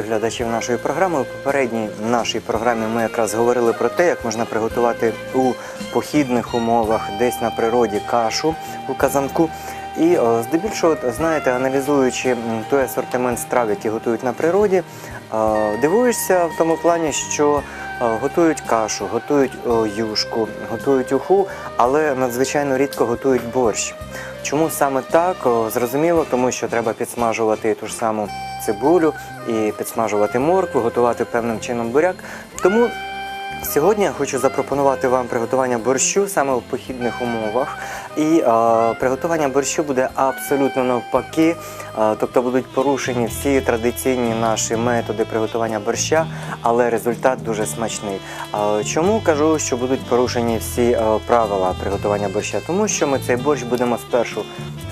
Вітаю глядачів нашої програми. У попередній нашій програмі ми якраз говорили про те, як можна приготувати у похідних умовах десь на природі кашу у казанку. І здебільшого, знаєте, аналізуючи той асортимент страв, які готують на природі, дивуєшся в тому плані, що готують кашу, готують юшку, готують уху, але надзвичайно рідко готують борщ. Чому саме так? Зрозуміло, тому що треба підсмажувати ту ж саму цибулю і підсмажувати моркву, готувати певним чином буряк. Тому сьогодні я хочу запропонувати вам приготування борщу саме в похідних умовах. І е, приготування борщу буде абсолютно навпаки, е, тобто будуть порушені всі традиційні наші методи приготування борща, але результат дуже смачний. Е, чому кажу, що будуть порушені всі е, правила приготування борща? Тому що ми цей борщ будемо спершу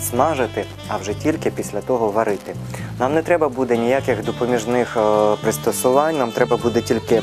смажити, а вже тільки після того варити. Нам не треба буде ніяких допоміжних е, пристосувань, нам треба буде тільки е,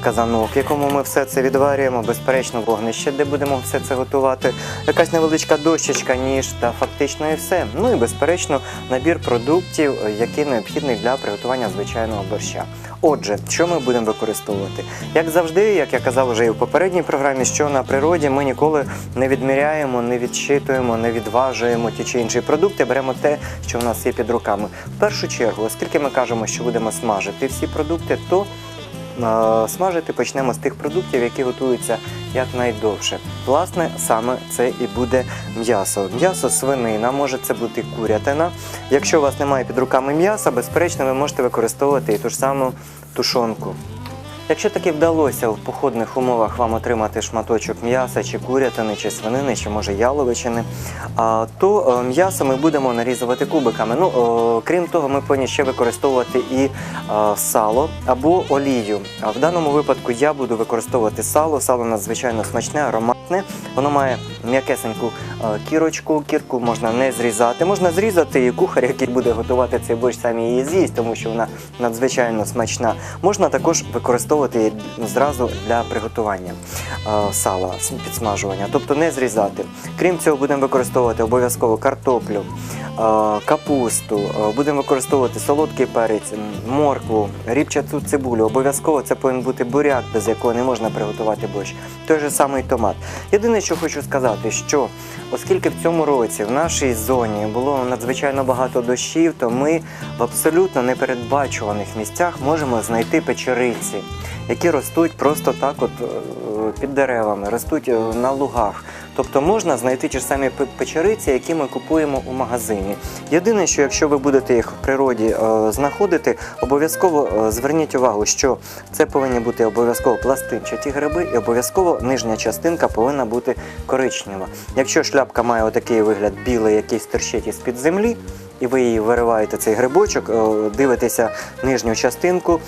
казанок, якому ми все це відварюємо, безперечно, вогнище, де будемо все це готувати, якась невеличка дощечка, ніж та фактично і все. Ну і безперечно, набір продуктів, е, який необхідний для приготування звичайного борща. Отже, що ми будемо використовувати? Як завжди, як я казав вже і в попередній програмі, що на природі ми ніколи не відміряємо, не відчитуємо, не відважуємо ті чи інші продукти, беремо те, що в нас є під руками. В першу чергу, оскільки ми кажемо, що будемо смажити всі продукти, то смажити почнемо з тих продуктів, які готуються якнайдовше. Власне, саме це і буде м'ясо. М'ясо свинина, може це бути курятина. Якщо у вас немає під руками м'яса, безперечно, ви можете використовувати і ту ж саму тушонку. Якщо таки вдалося в походних умовах вам отримати шматочок м'яса, чи курятини, чи свинини, чи може яловичини, то е, м'ясо ми будемо нарізувати кубиками. Ну, крім того, ми повинні ще використовувати і е, сало або олію. В даному випадку я буду використовувати сало. Сало надзвичайно смачне, ароматне. Воно має м'якесеньку е, кірочку. Кірку можна не зрізати. Можна зрізати і кухар, який буде готувати цей борщ, сам її з'їсть, тому що вона надзвичайно смачна. Можна також використовувати її зразу для приготування е, сала, підсмажування, тобто не зрізати. Крім цього, будемо використовувати обов'язково картоплю, е, капусту, будемо використовувати солодкий перець, моркву, ріпчату цибулю. Обов'язково це повинен бути буряк, без якого не можна приготувати борщ. Той же самий томат. Єдине, що хочу сказати, що оскільки в цьому році в нашій зоні було надзвичайно багато дощів, то ми в абсолютно непередбачуваних місцях можемо знайти печериці, які ростуть просто так, от е, під деревами, ростуть е, на лугах. Тобто можна знайти ті ж самі печериці, які ми купуємо у магазині. Єдине, що якщо ви будете їх в природі е, знаходити, обов'язково зверніть увагу, що це повинні бути обов'язково пластинчаті гриби, і обов'язково нижня частинка повинна бути коричнева. Якщо шляпка має отакий вигляд білий, який стерчить із під землі, і ви її вириваєте цей грибочок, дивитеся нижню частинку.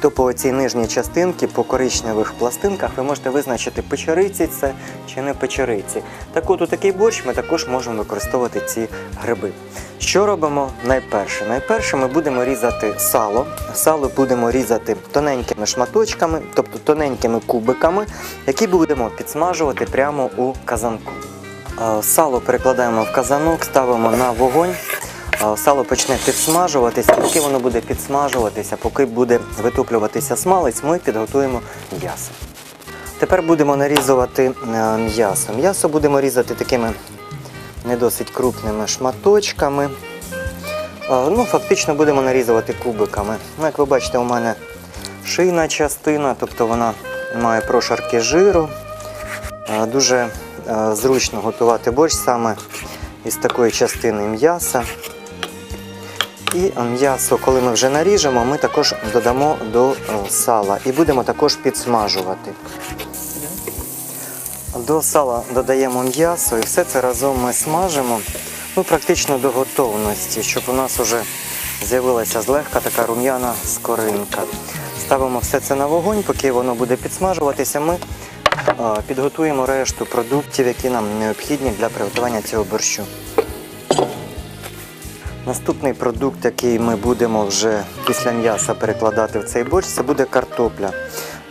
То по цій нижній частинці, по коричневих пластинках, ви можете визначити, печериці це чи не печериці. Так от у такий борщ ми також можемо використовувати ці гриби. Що робимо найперше? Найперше ми будемо різати сало. Сало будемо різати тоненькими шматочками, тобто тоненькими кубиками, які будемо підсмажувати прямо у казанку. Е, Сало перекладаємо в казанок, ставимо на вогонь. Сало почне підсмажуватися, поки воно буде підсмажуватися, поки буде витоплюватися смалець, ми підготуємо м'ясо. Тепер будемо нарізувати е, м'ясо. М'ясо будемо різати такими не досить крупними шматочками. Ну, фактично будемо нарізувати кубиками. Ну, як ви бачите, у мене шийна частина, тобто вона має прошарки жиру. Дуже е, зручно готувати борщ саме із такої частини м'яса. І м'ясо, коли ми вже наріжемо, ми також додамо до е, сала і будемо також підсмажувати. До сала додаємо м'ясо і все це разом ми смажимо ну, практично до готовності, щоб у нас вже з'явилася злегка така рум'яна скоринка. Ставимо все це на вогонь, поки воно буде підсмажуватися, ми е, підготуємо решту продуктів, які нам необхідні для приготування цього борщу. Наступний продукт, який ми будемо вже після м'яса перекладати в цей борщ, це буде картопля.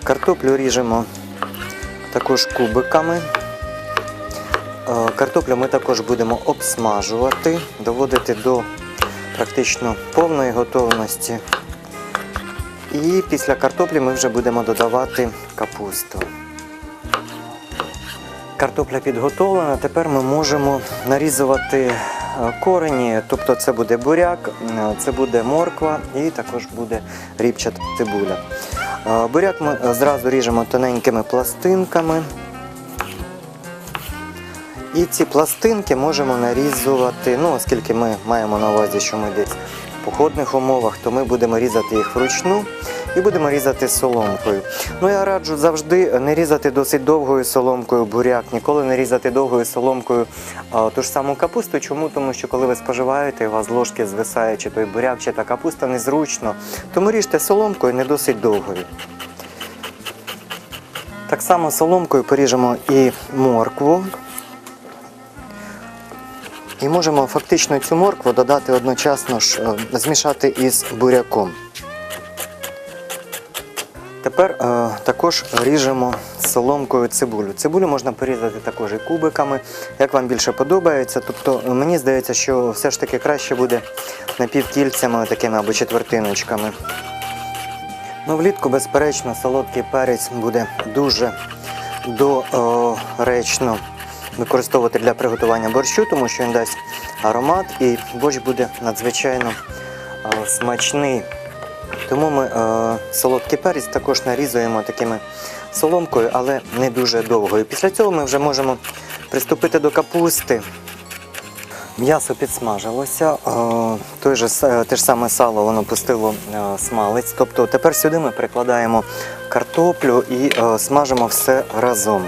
Картоплю ріжемо також кубиками. Е, Картоплю ми також будемо обсмажувати, доводити до практично повної готовності. І після картоплі ми вже будемо додавати капусту. Картопля підготовлена. Тепер ми можемо нарізувати корені, тобто це буде буряк, е, це буде морква і також буде ріпчата цибуля. Е, Буряк ми е, зразу ріжемо тоненькими пластинками. І ці пластинки можемо нарізувати, ну, оскільки ми маємо на увазі, що ми десь в походних умовах, то ми будемо різати їх вручну і будемо різати соломкою. Ну я раджу завжди не різати досить довгою соломкою буряк, ніколи не різати довгою соломкою а, ту ж саму капусту. Чому? Тому що коли ви споживаєте, у вас ложки звисає чи той буряк, чи та капуста незручно. Тому ріжте соломкою не досить довгою. Так само соломкою поріжемо і моркву. І можемо фактично цю моркву додати одночасно ж, е, змішати із буряком. Тепер е, також ріжемо соломкою цибулю. Цибулю можна порізати також і кубиками, як вам більше подобається. Тобто мені здається, що все ж таки краще буде напівкільцями такими або четвертиночками. Ну, влітку, безперечно, солодкий перець буде дуже доречно використовувати для приготування борщу, тому що він дасть аромат і борщ буде надзвичайно е, смачний. Тому ми е, солодкий перець також нарізуємо такими соломкою, але не дуже довгою. Після цього ми вже можемо приступити до капусти. М'ясо підсмажилося, е, той же, е, те ж саме сало воно пустило е, смалець. Тобто тепер сюди ми прикладаємо картоплю і смажимо все разом.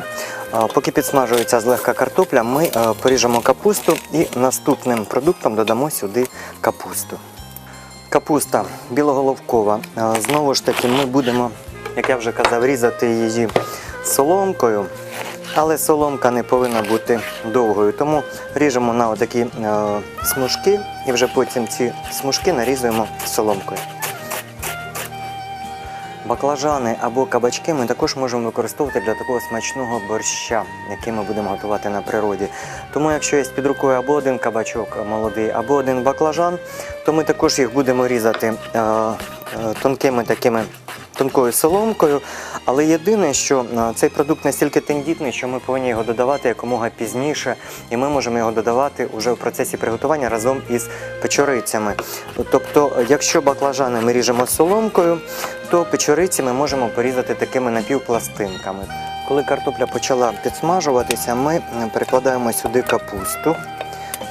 Поки підсмажується злегка картопля, ми поріжемо капусту і наступним продуктом додамо сюди капусту. Капуста білоголовкова. Е, Знову ж таки, ми будемо, як я вже казав, різати її соломкою, але соломка не повинна бути довгою. Тому ріжемо на отакі е, смужки і вже потім ці смужки нарізуємо соломкою. Баклажани або кабачки ми також можемо використовувати для такого смачного борща, який ми будемо готувати на природі. Тому, якщо є під рукою або один кабачок молодий, або один баклажан, то ми також їх будемо різати е, е, тонкими такими тонкою соломкою. Але єдине, що е, цей продукт настільки тендітний, що ми повинні його додавати якомога пізніше, і ми можемо його додавати вже в процесі приготування разом із печорицями. Тобто, якщо баклажани ми ріжемо соломкою, то печориці ми можемо порізати такими напівпластинками. Коли картопля почала підсмажуватися, ми е, перекладаємо сюди капусту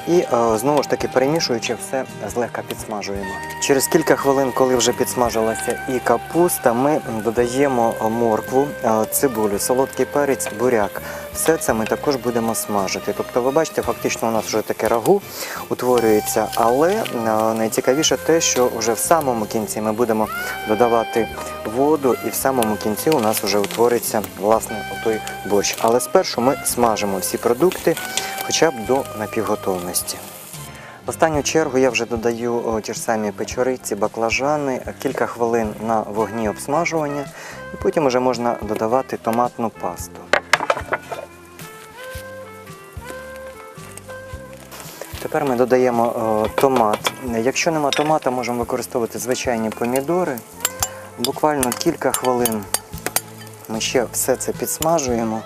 і е, знову ж таки перемішуючи все злегка підсмажуємо. Через кілька хвилин, коли вже підсмажилася і капуста, ми додаємо моркву, е, цибулю, солодкий перець, буряк. Все це ми також будемо смажити. Тобто, ви бачите, фактично у нас вже таке рагу утворюється, але е, найцікавіше те, що вже в самому кінці ми будемо додавати воду, і в самому кінці у нас вже утвориться власне той борщ. Але спершу ми смажимо всі продукти хоча б до напівготовності. В останню чергу я вже додаю ті ж самі печориці, баклажани, кілька хвилин на вогні обсмажування, і потім вже можна додавати томатну пасту. Тепер ми додаємо томат. Якщо нема томата, можемо використовувати звичайні помідори. Буквально кілька хвилин ми ще все це підсмажуємо.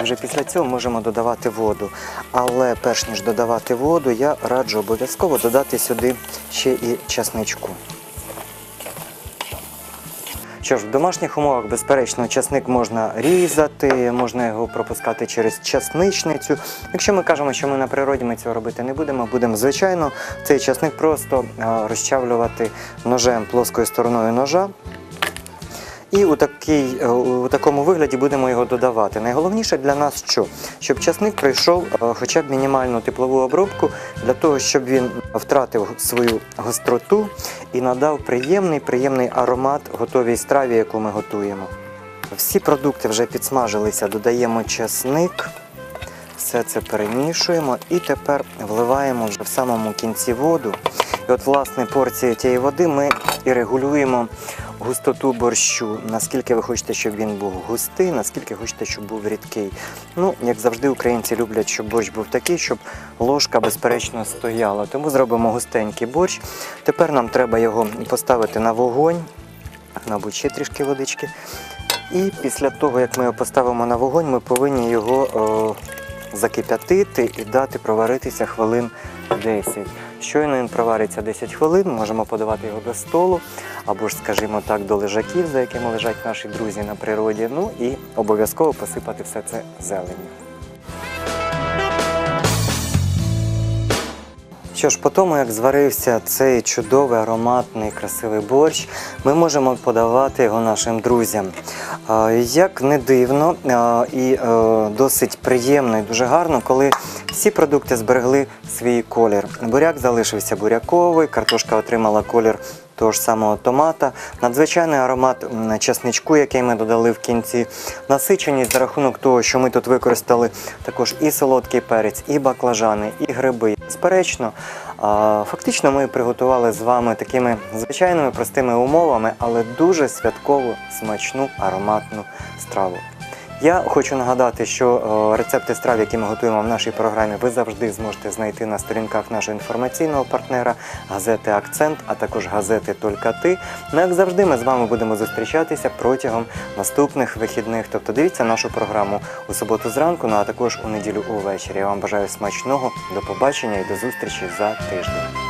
І вже після цього можемо додавати воду. Але перш ніж додавати воду, я раджу обов'язково додати сюди ще і часничку. Що ж, в домашніх умовах, безперечно, часник можна різати, можна його пропускати через часничницю. Якщо ми кажемо, що ми на природі ми цього робити не будемо, будемо звичайно цей часник просто розчавлювати ножем плоскою стороною ножа. І у, такий, е, у такому вигляді будемо його додавати. Найголовніше для нас що? Щоб часник пройшов е, хоча б мінімальну теплову обробку для того, щоб він втратив свою гостроту і надав приємний, приємний аромат готовій страві, яку ми готуємо. Всі продукти вже підсмажилися, додаємо часник. Все це перемішуємо і тепер вливаємо вже в самому кінці воду. І от, власне, порцію тієї води ми і регулюємо густоту борщу, наскільки ви хочете, щоб він був густий, наскільки хочете, щоб був рідкий. Ну, як завжди, українці люблять, щоб борщ був такий, щоб ложка безперечно стояла. Тому зробимо густенький борщ. Тепер нам треба його поставити на вогонь, мабуть, ще трішки водички. І після того, як ми його поставимо на вогонь, ми повинні його о, закип'ятити і дати проваритися хвилин 10. Щойно він провариться 10 хвилин, можемо подавати його до столу, або ж, скажімо так, до лежаків, за якими лежать наші друзі на природі. Ну і обов'язково посипати все це зеленню. Що ж, по тому, як зварився цей чудовий, ароматний, красивий борщ, ми можемо подавати його нашим друзям. Як не дивно і е, досить приємно і дуже гарно, коли всі продукти зберегли свій колір. Буряк залишився буряковий, картошка отримала колір того ж самого томата, надзвичайний аромат м, чесничку, який ми додали в кінці, насиченість за рахунок того, що ми тут використали також і солодкий перець, і баклажани, і гриби. Безперечно, фактично ми приготували з вами такими звичайними простими умовами, але дуже святкову, смачну, ароматну страву. Я хочу нагадати, що е, рецепти страв, які ми готуємо в нашій програмі, ви завжди зможете знайти на сторінках нашого інформаційного партнера газети Акцент, а також газети Тільки ти. Ну, як завжди, ми з вами будемо зустрічатися протягом наступних вихідних. Тобто дивіться нашу програму у суботу зранку, ну а також у неділю увечері. Я вам бажаю смачного, до побачення і до зустрічі за тиждень.